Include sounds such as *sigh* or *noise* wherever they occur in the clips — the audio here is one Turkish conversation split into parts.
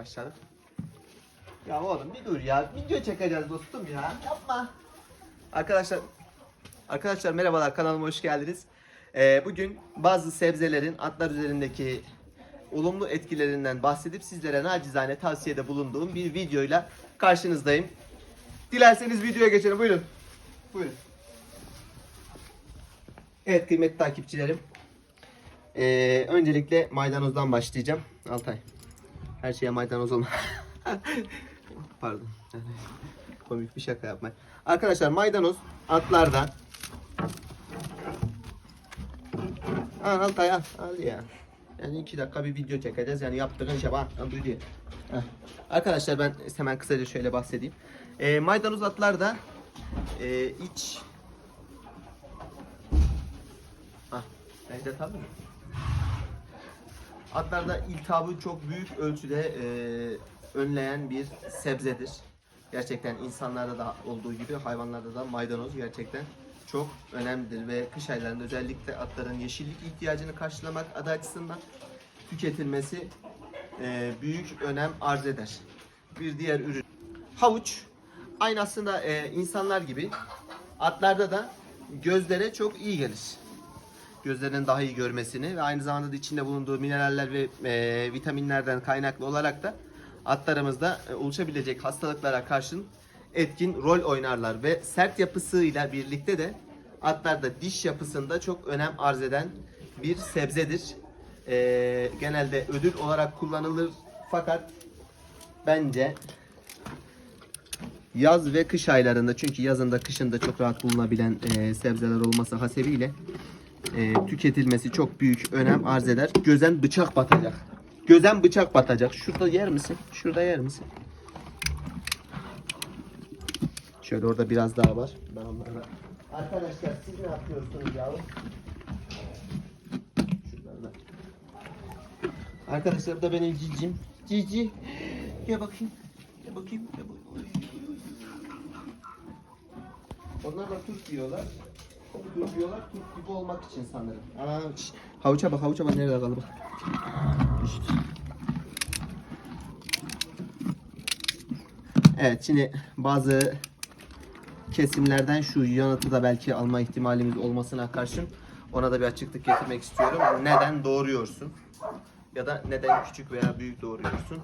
Başladık. Ya oğlum bir dur ya. Video çekeceğiz dostum ya. Yapma. Arkadaşlar Arkadaşlar merhabalar kanalıma hoş geldiniz. Ee, bugün bazı sebzelerin atlar üzerindeki olumlu etkilerinden bahsedip sizlere nacizane tavsiyede bulunduğum bir videoyla karşınızdayım. Dilerseniz videoya geçelim. Buyurun. Buyurun. Evet kıymetli takipçilerim. Ee, öncelikle maydanozdan başlayacağım. Altay. Her şeye maydanoz olma. *laughs* Pardon. Komik bir şaka yapmayın. Arkadaşlar maydanoz atlarda Al Altay al. Al ya. Yani iki dakika bir video çekeceğiz. Yani yaptığın şey bak. Al. Arkadaşlar ben hemen kısaca şöyle bahsedeyim. Ee, maydanoz atlarda e, iç Ah, Necdet abi mi? Atlarda iltihabı çok büyük ölçüde e, önleyen bir sebzedir. Gerçekten insanlarda da olduğu gibi hayvanlarda da maydanoz gerçekten çok önemlidir ve kış aylarında özellikle atların yeşillik ihtiyacını karşılamak adı açısından tüketilmesi e, büyük önem arz eder. Bir diğer ürün havuç. Aynı aslında e, insanlar gibi atlarda da gözlere çok iyi gelir gözlerinin daha iyi görmesini ve aynı zamanda da içinde bulunduğu mineraller ve e, vitaminlerden kaynaklı olarak da atlarımızda e, oluşabilecek hastalıklara karşın etkin rol oynarlar ve sert yapısıyla birlikte de atlarda diş yapısında çok önem arz eden bir sebzedir. E, genelde ödül olarak kullanılır fakat bence yaz ve kış aylarında çünkü yazında kışında çok rahat bulunabilen e, sebzeler olması hasebiyle e, tüketilmesi çok büyük önem arz eder. Gözen bıçak batacak. Gözen bıçak batacak. Şurada yer misin? Şurada yer misin? Şöyle orada biraz daha var. Ben onlarla... Arkadaşlar siz ne yapıyorsunuz yavrum? Şuradan Arkadaşlar da benim cicim. Cici. Gel bakayım. Gel bakayım. Gel bakayım. Onlar da Türk diyorlar. Diyorlar, turp gibi olmak için sanırım. Aa, şş, havuça bak, havuça bak nerede kaldı bak. İşte. Evet, şimdi bazı kesimlerden şu yanıtı da belki alma ihtimalimiz olmasına karşın ona da bir açıklık getirmek istiyorum. Neden doğuruyorsun? Ya da neden küçük veya büyük doğuruyorsun?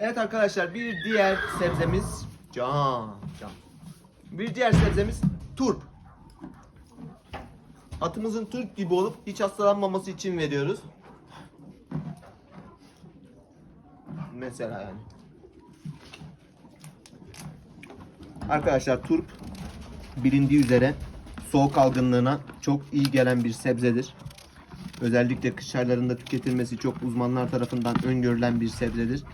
Evet arkadaşlar bir diğer sebzemiz can. Can. Bir diğer sebzemiz turp. Atımızın turp gibi olup hiç hastalanmaması için veriyoruz. Mesela yani. Arkadaşlar turp bilindiği üzere soğuk algınlığına çok iyi gelen bir sebzedir. Özellikle kış aylarında tüketilmesi çok uzmanlar tarafından öngörülen bir sebzedir.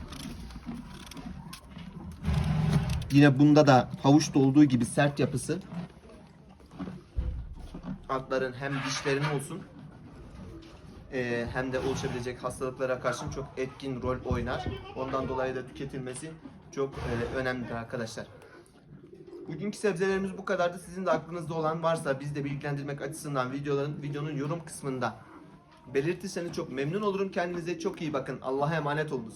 Yine bunda da havuçta olduğu gibi sert yapısı atların hem dişlerinin olsun e, hem de oluşabilecek hastalıklara karşı çok etkin rol oynar. Ondan dolayı da tüketilmesi çok e, önemlidir arkadaşlar. Bugünkü sebzelerimiz bu kadardı. Sizin de aklınızda olan varsa biz de bilgilendirmek açısından videoların videonun yorum kısmında belirtirseniz çok memnun olurum. Kendinize çok iyi bakın. Allah'a emanet olunuz.